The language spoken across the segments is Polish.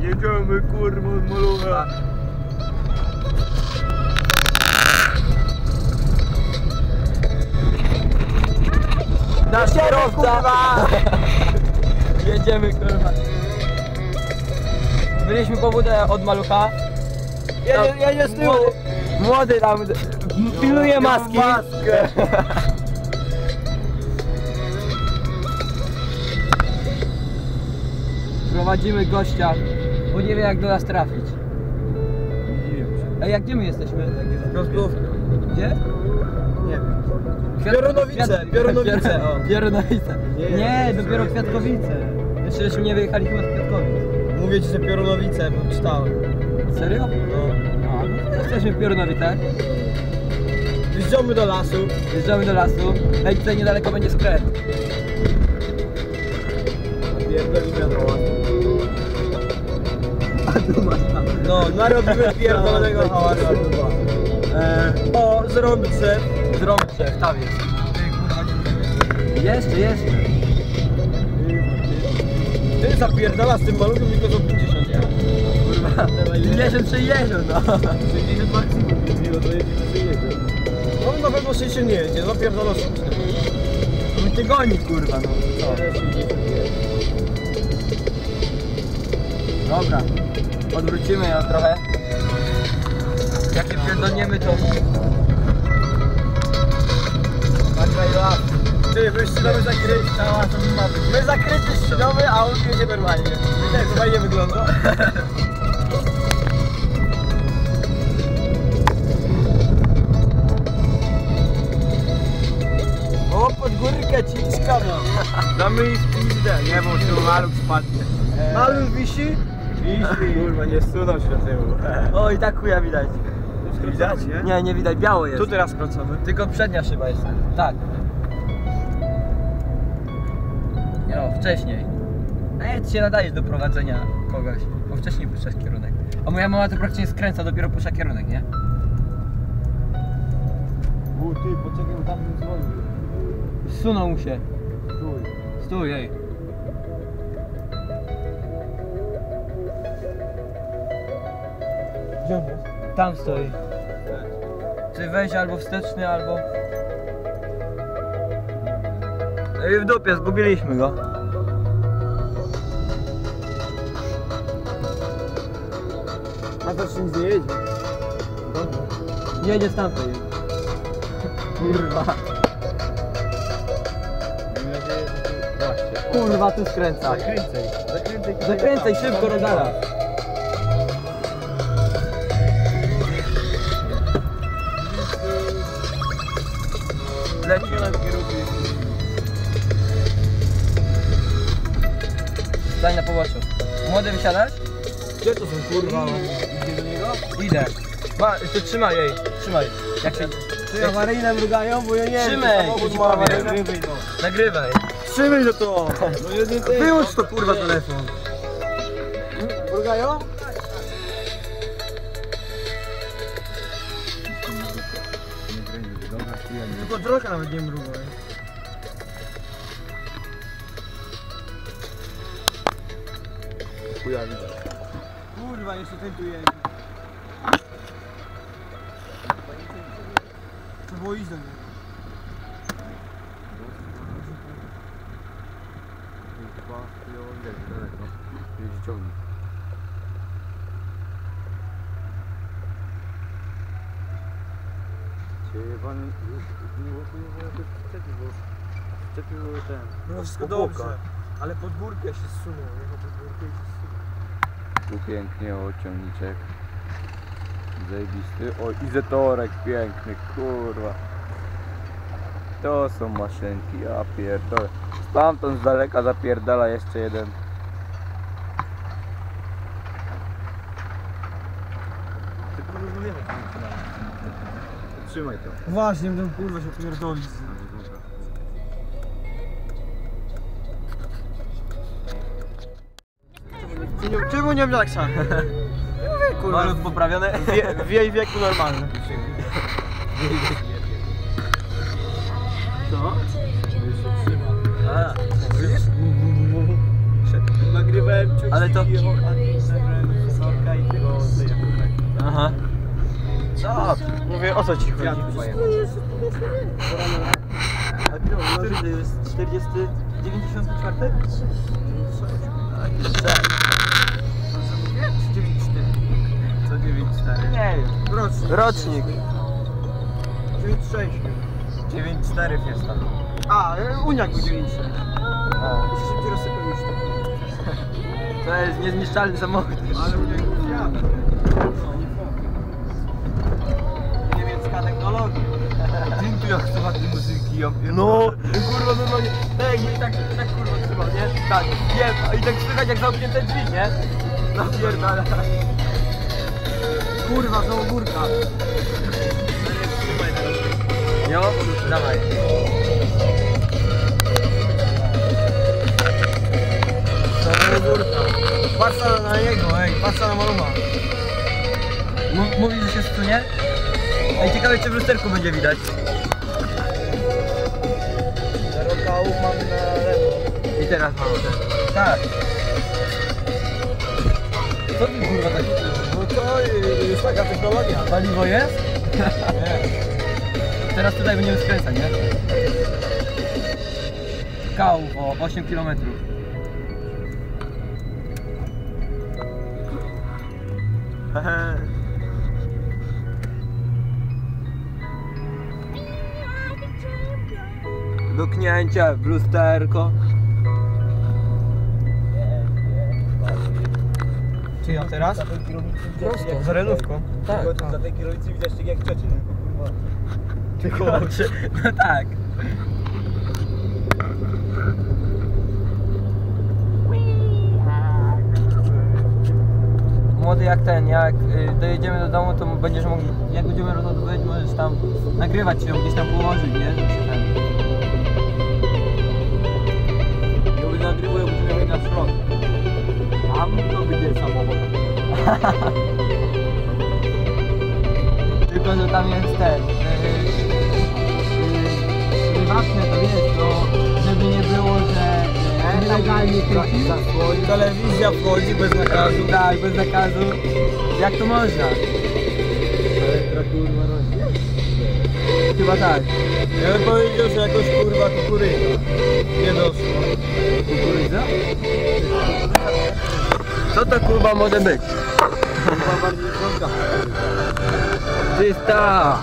Jedziemy kurwa od malucha. Nasz kierowca! Jedziemy kurwa. Byliśmy po budę od malucha. Jedzie, jedzie z tyłu. Młody, młody tam pilnuje maski. Maskę. Prowadzimy gościa, bo nie wie jak do nas trafić. Ej, jak gdzie my jesteśmy? Rozgrówka. Gdzie? Nie wiem. Kwiat- Piorunowice, Kwiat- Piorunowice, Kwiat- o. Piorunowice. Nie, Nie, nie, dopiero nie, Kwiatkowice. Jeszcze żeśmy nie wyjechaliśmy od Kwiatkowic. Mówię ci, że Piorunowice, bo czytałem. Serio? No. No, no to jesteśmy w Piorunowicach. Wjeżdżamy do lasu. Wjeżdżamy do lasu. Ej, tutaj niedaleko będzie skręt. Pierdolimy na No, narobimy pierdolonego hałasu. E, o, zrobię drzew. Zdrowy drzew, tam jest. Jeszcze, jeszcze. Ty zapierdala z tym maluchem tylko za 50, nie? Kurwa. 50 60 no. 60 maksimum, no to jedziemy 60. No na pewno 60 nie jedzie, zapierdala szybko. My ty goni kurwa no. Co? Dobra. Odwrócimy ją trochę. Jak się pierdolniemy to... Ty, wy ścinowy zakryty. Cała to ma być. My zakryty ścinowy, a on jedzie normalnie. Jak to fajnie wygląda. O, pod górkę ciczka no. Damy ich pizdę, nie bo się maluch spadnie. Maluch wisi? Wisi. Kurwa, nie sunął się do tyłu. O i tak chuja widać. Widać, nie? Nie, nie widać, biało jest. Tu teraz skręcamy. Tylko przednia szyba jest. Tak. No, wcześniej. Ej, ty się nadajesz do prowadzenia kogoś, bo wcześniej puszczasz kierunek. A moja mama to praktycznie skręca, dopiero puszcza kierunek, nie? U, ty, poczekaj, bo tam bym dzwonił. Zsunął mu się. Stój. Stój, ej. Gdzie on jest? Tam stoi. Czy weź albo wsteczny, albo... Ej, w dupie, zgubiliśmy go. A to się nic nie jedzie. Dobrze. Jedzie stamtąd. Kurwa. Kurwa, tu skręca. Zakręcaj. Zakręcaj. Zakręcaj szybko, rogala. Młody wysiadasz? Gdzie to są kurwa? Idzie do niego? Idę. Ma, ty trzymaj jej, trzymaj. Jak się... Ty awaryjne mrugają, bo ja nie wiem. Trzymaj, ci awaryjne. Nagrywaj. Trzymaj do to! No. Wyłącz to kurwa telefon. Mrugają? Tylko trochę nawet nie mruga. Nie? Chuja widać. Kurwa, jeszcze ten tu jedzie. Trzeba było iść do niego. Czy pan już nie bo jakoś wcześniej, bo były ten. No wszystko dobrze, ale pod górkę się zsunął. Jechał pod górkę i się zsunął. Tu pięknie, o ciągniczek. Zajebisty. O, izetorek piękny, kurwa. To są maszynki, ja pierdolę. Stamtąd z daleka zapierdala jeszcze jeden. Tylko. Trzymaj to. Właśnie, ten kurwa się pierdoli. Czemu, czemu nie mlaksa? Nie mówię kurwa. Malut poprawiony? Wie, w jej wieku normalny. Co? A, Nagrywałem cię. Ale to-. Aha. Co? Mówię, o co ci chodzi? A to jest? 40... 94? Co 9,4? Nie wiem. Rocznik. Rocznik. 9,6. 9,4 Fiesta. A, Uniak był 9,6. O. Szybciej rozsypał to. To jest niezniszczalny samochód. Ale Uniak był Fiat. Niemiecka technologia. Dzięki jak słucha tej muzyki, No, trzymał, nie? Tak, wiem, i tak słychać jak zamknięte drzwi, nie? Napierdala. Kurwa, znowu górka. Jo, dawaj. Znowu górka. Patrz na, niego, ej, patrz na maluma. M- Mówi, że się stunie? Ej, ciekawe czy w lusterku będzie widać. Rokał mam na lewo. I teraz mam ten. Tak. Co ty kurwa tak? No to już taka technologia. Paliwo jest? Nie. Teraz tutaj będziemy skręcać, nie? Kał o 8 km. Duknięcie w lusterko. Czy a teraz? Prosto, z renówką. Tak. Za tej kierownicy widać tak jak ciocie, nie? Kurwa. Tylko, no tak. Młody jak ten, jak y, dojedziemy do domu, to będziesz mógł, jak będziemy rozładowywać, możesz tam nagrywać się, gdzieś tam położyć, nie? Ja będę nagrywał, ja miał na front. Tam to będzie samochód. Tylko, że tam jest ten... Yy, yy, prywatne to wiesz, to żeby nie było, że yy, nielegalnie kręcisz. Telewizja wchodzi bez nakazu. Tak, bez zakazu. Jak to można? Elektra kurwa rośnie. Chyba tak. Ja bym powiedział, że jakoś kurwa kukurydza. Nie doszło. Kukurydza? Co to kurwa może być? Czysta!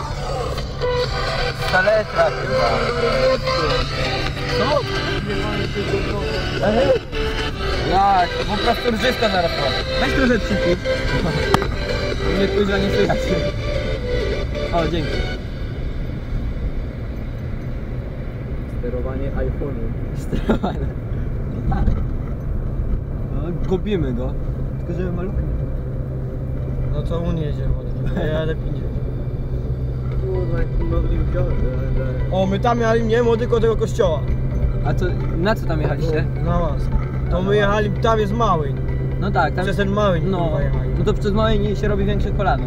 Staletra chyba. Co? Jak? Po prostu rżywka zarosła. Weź trochę przykuć. Mnie kuźwa nie słychać. O, dzięki. Sterowanie iPhone'u. Sterowane. No, Kupimy go. Tylko żeby maluchy No to on jedzie ładnie. Ja jadę 50. Kurwa, jak mogli wziąć. O, my tam jechali, nie? Młody koło tego kościoła. A to na co tam jechaliście? Na was. To my jechali, tam jest mały. No tak, tam Przez ten mały No, no to przez małe nie się robi większe kolano.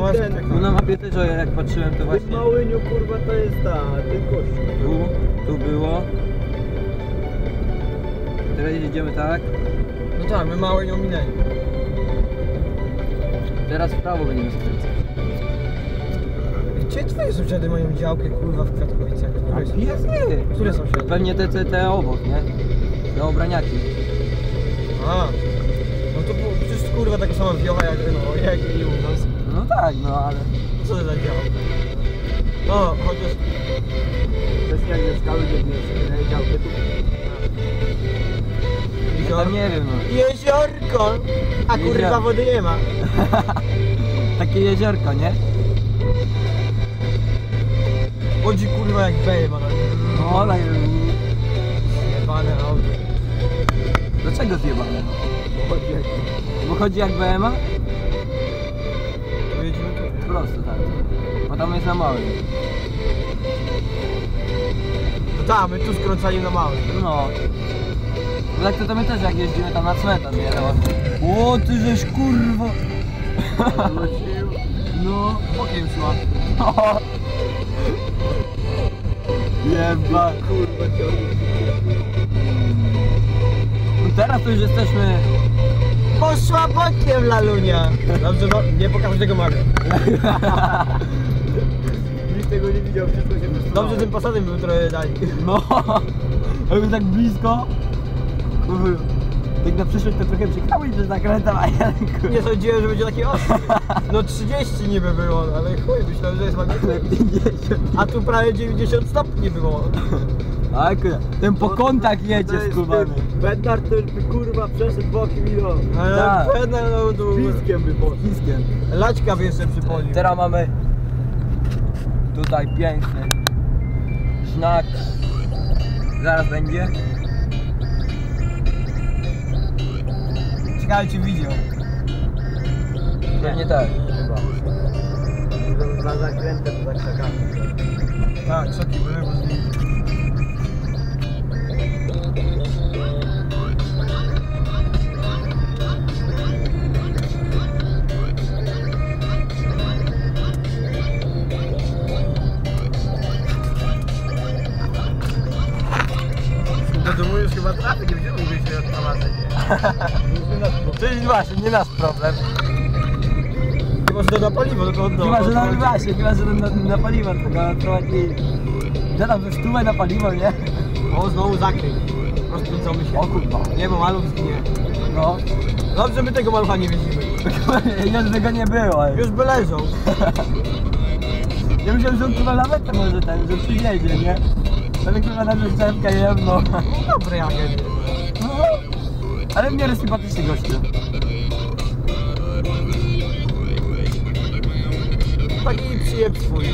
Was tak No na mapie też jak patrzyłem to właśnie Małyniu kurwa to jest ta, ten kościół. tu, tu było. Teraz jedziemy tak. No tak, my mały nie minęli. Teraz w prawo będziemy skręcać. Gdzie twoje sąsiady mają działkę kurwa w Kwiatkowicach? Które są? Jest, jest. Które sąsiady? Pewnie te, te, te obok, nie? Te obraniaki. A, no to było, przecież kurwa taka sama wiocha jak, no, jak i u nas. No tak, no ale... Co to za działka? No, chociaż... Też jak ze skały Ja tam nie wiem, no. Jeziorko! A kurwa Jeziorko. wody nie ma. Takie jeziorko, nie? Chodzi kurwa jak bejma. No ale... Jebane auto. Dlaczego zjebane? Bo chodzi jak BMA? Jedziemy tu. Prosto tak. Bo tam jest na małym. No tak, my tu skręcali na mały. No. No tak to, my też jak jeździmy tam na cmentarz, nie? To... O, ty żeś kurwa! No, bokiem szła. Jeba. Kurwa ciągnie. No teraz to już jesteśmy poszła bokiem lalunia. Dobrze, no, nie pokażę tego maga. Nikt tego nie widział, wszystko się wysunęło. Dobrze, tym posadem bym trochę dali. No, jakby tak blisko. Tak na przyszłość to trochę przykałeś, że nakręcam, a ja. Nie sądziłem, że będzie taki ostry. No 30 niby było, ale chuj, myślałem, że jest magnetyk. 50. A tu prawie 90 stopni było. A kurwa, ten po kątach jedzie skubany. Bednar to by kurwa przeszedł bokiem i no. Tak. pewne, no tu... Piskiem by poszedł. Piskiem. Laćka by jeszcze przypomniał. Teraz mamy tutaj piękny znak. Zaraz będzie. Ciekawe czy widział. Pewnie tak. Za zakrętem, za krzakami. Tak, soki były, bo z nimi. Chyba będziemy mogli się odprowadzać. To jest właśnie, nie nasz problem. Chyba, że to na paliwo, tylko od. Chyba, że na właśnie, chyba, że na, na paliwo tylko prowadzi. Tam ze stówę na paliwo, nie? O, znowu zakryj. Rozkręcamy się. O kurwa. Nie, bo maluch zginie. No. Dobrze, my tego malucha nie widzimy. Już by go nie było. Już by leżał. Ja myślałem, że on kurwa nawet może ten, że przyjedzie, nie? Ale kurwa na przyczepkę jedno. Dobry agent. No. Ale w miarę sympatyczny gościu. Taki przyjeb swój.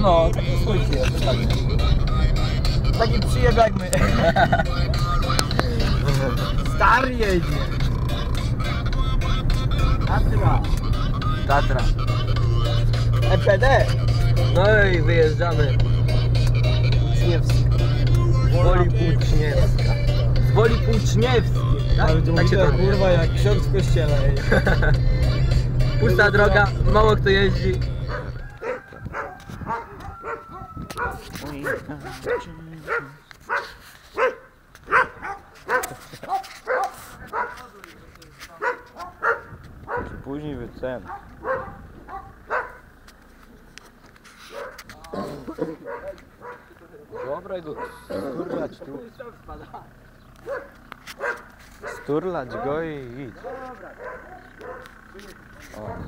No, taki swój jest, dokładnie. Taki przyjeb jak my. Stary jedzie. Atra. Tatra. EPD. No i wyjeżdżamy. Uczniewski. Woli Płuczniewska. Z Woli Płuczniewskiej, tak? Ale to tak się to kurwa jak ksiądz w kościele. ej. Pusta droga, mało kto jeździ. Czy później wycen. Dobra, go sturlać tu. Sturlać go i idź. O.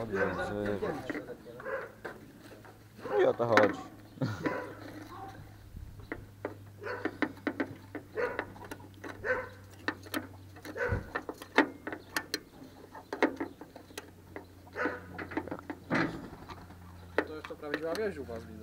Odjeżdżać. No i o to chodzi. 这是光棍。